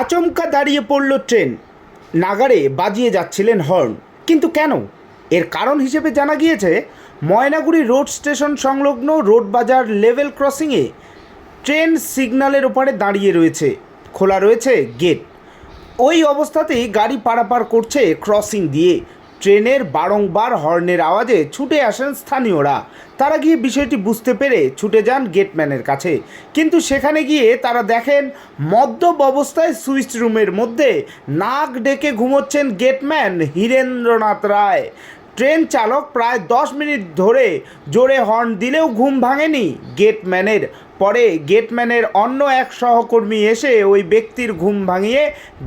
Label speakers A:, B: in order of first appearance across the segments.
A: আচমকা দাঁড়িয়ে পড়ল ট্রেন। নাগারে বাজিয়ে যাচ্ছিলেন হর্ন। কিন্তু কেন? এর কারণ হিসেবে জানা গিয়েছে, ময়নাগুড়ি রোড স্টেশন সংলগ্ন রোড বাজার লেভেল ক্রসিংয়ে ট্রেন সিগন্যালের ওপারে দাঁড়িয়ে রয়েছে, খোলা রয়েছে গেট। ওই অবস্থাতেই গাড়ি পারাপার করছে ক্রসিং দিয়ে। ট্রেনের বারংবার হর্নের আওয়াজে ছুটে আসেন স্থানীয়রা। তারা গিয়ে বিষয়টি বুঝতে পেরে ছুটে যান গেটম্যানের কাছে। কিন্তু সেখানে গিয়ে তারা দেখেন, মদ্যপ অবস্থায় সুইচ রুমের মধ্যে নাক ডেকে ঘুমোচ্ছেন গেটম্যান হীরেন্দ্রনাথ রায়। ট্রেন চালক প্রায় দশ মিনিট ধরে জোরে হর্ন দিলেও ঘুম ভাঙেনি গেটম্যানের। পরে গেটম্যানের অন্য এক সহকর্মী এসে ওই ব্যক্তির ঘুম ভাঙিয়ে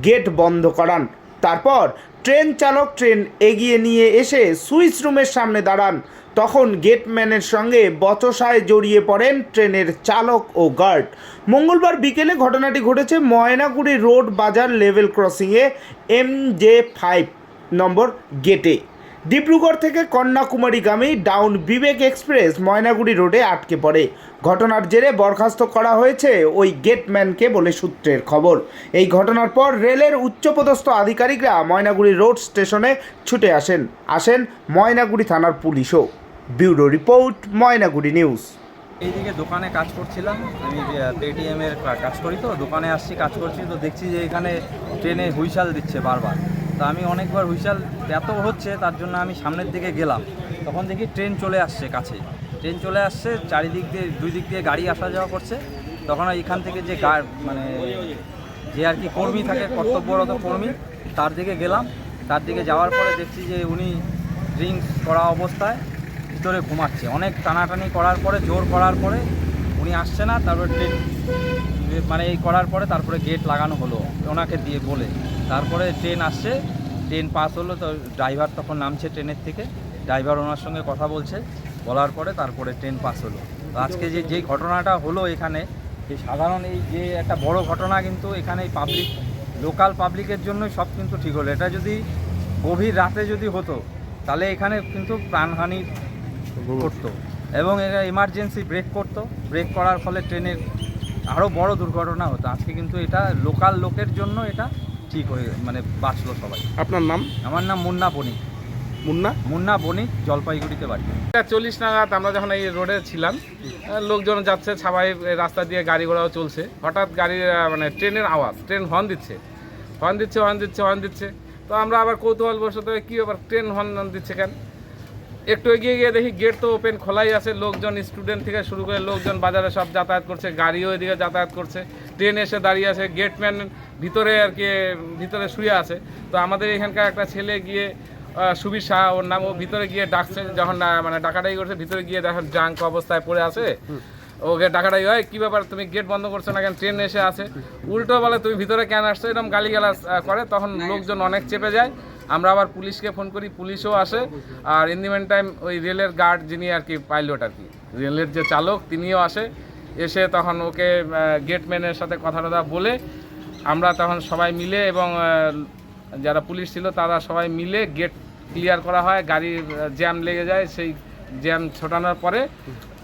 A: গেট বন্ধ করান। তারপর ট্রেন চালক ট্রেন এগিয়ে নিয়ে এসে সুইচ রুমের সামনে দাঁড়ান। তখন গেটম্যানের সঙ্গে বচসায় জড়িয়ে পড়েন ট্রেনের চালক ও গার্ড। মঙ্গলবার বিকেলে ঘটনাটি ঘটেছে ময়নাগুড়ি রোড বাজার লেভেল ক্রসিংয়ে এম জে ফাইভ নম্বর গেটে। ডিব্রুগড় থেকে কন্যাকুমারীগামী ডাউন বিবেক এক্সপ্রেস ময়নাগুড়ি রোডে আটকে পড়ে। ঘটনার জেরে বরখাস্ত করা হয়েছে ওই গেটম্যানকে বলে সূত্রের খবর। এই ঘটনার পর রেলের উচ্চপদস্থ আধিকারিকরা ময়নাগুড়ি রোড স্টেশনে ছুটে আসেন। আসেন ময়নাগুড়ি থানার পুলিশও। Bureau report, Maynaguri news.
B: এইদিকে দোকানে কাজ করছিলাম। আমি পেটিএম এর কা- কাজ করি তো। দোকানে আসছি, কাজ করছি, তো দেখছি যে এখানে ট্রেনে হুইসাল দিচ্ছে বারবার। তো আমি অনেকবার হুইসাল এত হচ্ছে, তার জন্য আমি সামনের দিকে গেলাম। তখন দেখি ট্রেন চলে আসছে কাছে ট্রেন চলে আসছে, চারিদিক দিয়ে, দুই দিক দিয়ে গাড়ি আসা যাওয়া করছে। তখন এখান থেকে যে গা মানে যে আর কি কর্মী থাকে, কর্তব্যরত কর্মী, তার দিকে গেলাম। তার দিকে যাওয়ার পরে দেখছি যে উনি ড্রিঙ্কস করা অবস্থায় ভিতরে ঘুমাচ্ছে। অনেক টানাটানি করার পরে, জোর করার পরে উনি আসছে না, তারপরে ট্রেন মানে এই করার পরে তারপরে গেট লাগানো হলো ওনাকে দিয়ে বলে। তারপরে ট্রেন আসছে ট্রেন পাস হলো তো ড্রাইভার তখন নামছে ট্রেনের থেকে। ড্রাইভার ওনার সঙ্গে কথা বলছে বলার পরে তারপরে ট্রেন পাস হলো। আজকে যে যেই ঘটনাটা হলো এখানে এই সাধারণ এই যে একটা বড় ঘটনা কিন্তু এখানে এই পাবলিক লোকাল পাবলিকের জন্যই সব কিন্তু ঠিক হলো। এটা যদি গভীর রাতে যদি হতো তাহলে এখানে কিন্তু প্রাণহানি করতো এবং এটা এমার্জেন্সি ব্রেক করতো। ব্রেক করার ফলে ট্রেনের আরও বড় দুর্ঘটনা হতো। আজকে কিন্তু এটা লোকাল লোকের জন্য এটা ঠিক হয়ে মানে বাঁচলো সবাই।
C: আপনার নাম?
B: আমার নাম মুন্না বণিক।
C: মুন্না?
B: মুন্না বণিক জলপাইগুড়িতে বাড়ি।
C: চল্লিশ নাগাদ আমরা যখন এই রোডে ছিলাম লোকজন যাচ্ছে সবাই এই রাস্তা দিয়ে গাড়ি ঘোড়াও চলছে। হঠাৎ গাড়ির আহ, মানে ট্রেনের আওয়াজ ট্রেন হর্ন দিচ্ছে। হর্ন দিচ্ছে হর্ন দিচ্ছে হর্ন দিচ্ছে। তো আমরা আবার কৌতূহল বসত কী ব্যাপার? ট্রেন হর্ন দিচ্ছে কেন? একটু এগিয়ে গিয়ে দেখি গেট তো ওপেন খোলাই আছে লোকজন স্টুডেন্ট থেকে শুরু করে লোকজন বাজারে সব যাতায়াত করছে গাড়িও এদিকে যাতায়াত করছে। ট্রেন এসে দাঁড়িয়ে আছে গেটম্যান ভিতরে আর কি ভিতরে শুয়ে আছে। তো আমাদের এখানকার একটা ছেলে গিয়ে সুবীর শাহ ওর নাম ও ভিতরে গিয়ে ডাকছে যখন মানে ডাকাডাকি করছে ভিতরে গিয়ে দেখেন জাঙ্ক অবস্থায় পড়ে আছে। ওকে ডাকাটাই হয় কী ব্যাপার? তুমি গেট বন্ধ করছ না কেন? ট্রেন এসে আছে। উল্টো বলে তুমি ভিতরে কেন আসছো? এরকম গালিগালাজ করে। তখন লোকজন অনেক চেপে যায়। আমরা আবার পুলিশকে ফোন করি, পুলিশও আসে। আর ইন দি মেন টাইম ওই রেলের গার্ড যিনি আর কি পাইলট আর কি, রেলের যে চালক, তিনিও আসে। এসে তখন ওকে গেটম্যানের সাথে কথা টথা বলে আমরা তখন সবাই মিলে এবং যারা পুলিশ ছিল তারা সবাই মিলে গেট ক্লিয়ার করা হয়। গাড়ির জ্যাম লেগে যায়, সেই জ্যাম ছোটানোর পরে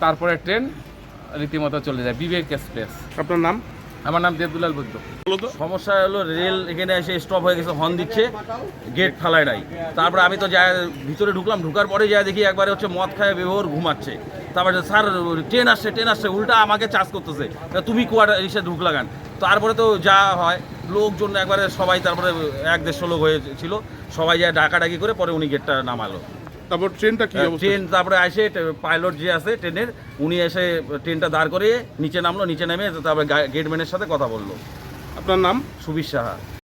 C: তারপরে ট্রেন রীতিমতো চলে যায়। বিবেক এক্সপ্রেস
D: আপনার নাম?
C: আমার নাম দেবদুলাল বুদ্ধ
E: সমস্যা হলো রেল এখানে এসে স্টপ হয়ে গেছে হর্ন দিচ্ছে গেট ফালায় নাই। তারপরে আমি তো যা ভিতরে ঢুকলাম ঢুকার পরে যা দেখি একবারে হচ্ছে মদ খায় ব্যবহার ঘুমাচ্ছে। তারপরে স্যার ট্রেন আসছে ট্রেন আসছে উল্টা আমাকে চার্জ করতেছে। তুমি কোয়ার্টার এসে ঢুকলা গান তারপরে তো যা হয় লোকজন একবারে সবাই তারপরে এক দেড়শো লোক হয়েছিল। সবাই যা ডাকাডাকি করে পরে উনি গেটটা নামালো।
D: তারপর ট্রেনটা কি অবস্থা?
E: ট্রেন তারপরে আসে পাইলট যে আছে ট্রেনের উনি এসে ট্রেনটা দাঁড় করে নিচে নামলো নিচে নেমে তারপরে গেটম্যানের সাথে কথা বলল।
D: আপনার নাম?
E: সুবির সাহা।